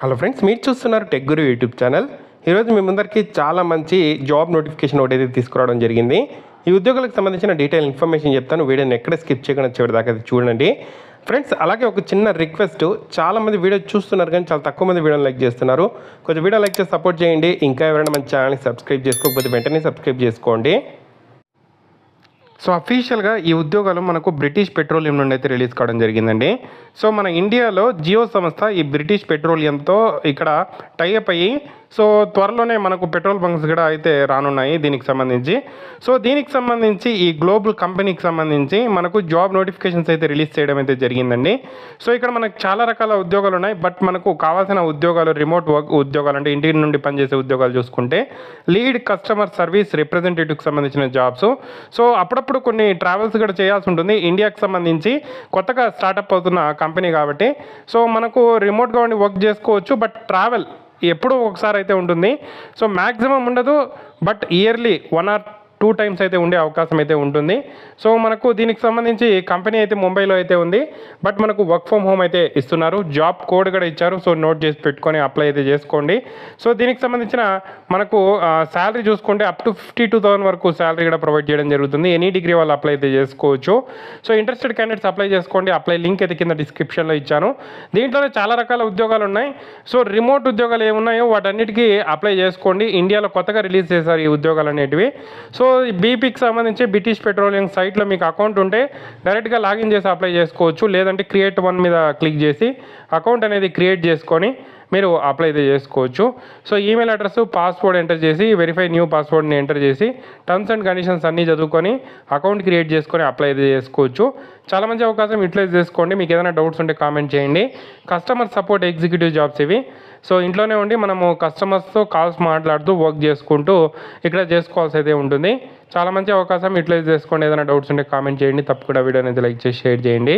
Hello friends మీరు చూస్తున్నారు tech గురు YouTube channel ఈరోజు మీ ముందరికి చాలా మంచి జాబ్ నోటిఫికేషన్ ఒకటి అయితే తీసుకురావడం జరిగింది. ఈ ఉద్యోగాలకు సంబంధించిన డీటెయిల్ ఇన్ఫర్మేషన్ చెప్తాను. వీడియోని ఎక్కడ స్కిప్ చేయకుండా చివరి దాకా చూడండి. ఫ్రెండ్స్ అలాగే ఒక చిన్న రిక్వెస్ట్ చాలా మంది వీడియో చూస్తున్నారు కానీ చాలా తక్కువ మంది వీడియోని లైక్ చేస్తున్నారు. కొంచెం వీడియో లైక్ చేసి సపోర్ట్ చేయండి. ఇంకా ఎవరైనా మన ఛానల్ని సబ్స్క్రైబ్ చేసుకోకపోతే వెంటనే సబ్స్క్రైబ్ చేసుకోండి. సో అఫీషియల్గా ఈ ఉద్యోగాలు మనకు బ్రిటిష్ పెట్రోలియం నుండి అయితే రిలీజ్ కావడం జరిగిందండి. సో మన ఇండియాలో జియో సంస్థ ఈ బ్రిటిష్ పెట్రోలియంతో ఇక్కడ టైఅప్ అయ్యి సో త్వరలోనే మనకు పెట్రోల్ బంక్స్ కూడా అయితే రానున్నాయి దీనికి సంబంధించి. సో దీనికి సంబంధించి ఈ గ్లోబల్ కంపెనీకి సంబంధించి మనకు జాబ్ నోటిఫికేషన్స్ అయితే రిలీజ్ చేయడం అయితే జరిగిందండి. సో ఇక్కడ మనకు చాలా రకాల ఉద్యోగాలు ఉన్నాయి. బట్ మనకు కావాల్సిన ఉద్యోగాలు రిమోట్ వర్క్ ఉద్యోగాలు అంటే ఇంటి నుండి పనిచేసే ఉద్యోగాలు చూసుకుంటే లీడ్ కస్టమర్ సర్వీస్ రిప్రజెంటేటివ్కి సంబంధించిన జాబ్స్ సో అప్పుడప్పుడు కొన్ని ట్రావెల్స్ కూడా చేయాల్సి ఉంటుంది. ఇండియాకి సంబంధించి కొత్తగా స్టార్టప్ అవుతున్న కంపెనీ కాబట్టి. సో మనకు రిమోట్గా ఉండి వర్క్ చేసుకోవచ్చు. బట్ ట్రావెల్ ఎప్పుడూ ఒకసారి అయితే ఉంటుంది. సో మ్యాక్సిమం ఉండదు. But yearly one or two times అయితే ఉండే అవకాశం అయితే ఉంటుంది. సో మనకు దీనికి సంబంధించి కంపెనీ అయితే ముంబైలో అయితే ఉంది. బట్ మనకు వర్క్ ఫ్రమ్ హోమ్ అయితే ఇస్తున్నారు. జాబ్ కోడ్ కూడా ఇచ్చారు. సో నోట్ చేసి పెట్టుకొని అప్లై అయితే చేసుకోండి. సో దీనికి సంబంధించిన మనకు శాలరీ చూసుకుంటే up to fifty two thousand వరకు శాలరీ కూడా ప్రొవైడ్ చేయడం జరుగుతుంది. ఎనీ డిగ్రీ వాళ్ళు అప్లై అయితే చేసుకోవచ్చు. సో ఇంట్రెస్టెడ్ క్యాండిడేట్స్ అప్లై చేసుకోండి. అప్లై లింక్ అయితే కింద డిస్క్రిప్షన్లో ఇచ్చాను. దీంట్లోనే చాలా రకాల ఉద్యోగాలు ఉన్నాయి. సో రిమోట్ ఉద్యోగాలు ఏమున్నాయో వాటన్నిటికీ అప్లై చేసుకోండి. ఇండియాలో కొత్తగా రిలీజ్ చేశారు ఈ ఉద్యోగాలు అనేటివి. సో బీపీకి సంబంధించి బ్రిటిష్ పెట్రోలియం సైట్లో మీకు అకౌంట్ ఉంటే డైరెక్ట్గా లాగిన్ చేసి అప్లై చేసుకోవచ్చు. లేదంటే క్రియేట్ వన్ మీద క్లిక్ చేసి అకౌంట్ అనేది క్రియేట్ చేసుకొని మీరు అప్లై అయితే చేసుకోవచ్చు. So email address password enter చేసి వెరిఫై న్యూ పాస్వర్డ్ని ఎంటర్ చేసి టర్మ్స్ అండ్ కండిషన్స్ అన్నీ చదువుకొని అకౌంట్ క్రియేట్ చేసుకొని అప్లై అయితే చేసుకోవచ్చు. చాలా మంచి అవకాశం యూటిలైజ్ చేసుకోండి. మీకు ఏదైనా డౌట్స్ ఉంటే కామెంట్ చేయండి. కస్టమర్ సపోర్ట్ ఎగ్జిక్యూటివ్ జాబ్స్ ఇవి. సో ఇంట్లోనే ఉండి మనము కస్టమర్స్తో కాల్స్ మాట్లాడుతూ వర్క్ చేసుకుంటూ ఇక్కడ చేసుకోవాల్సి అయితే ఉంటుంది. చాలా మంచి అవకాశం యూటిలైజ్ చేసుకోండి. ఏదైనా డౌట్స్ ఉంటే కామెంట్ చేయండి. తప్పకుండా వీడియో అనేది లైక్ చేసి షేర్ చేయండి.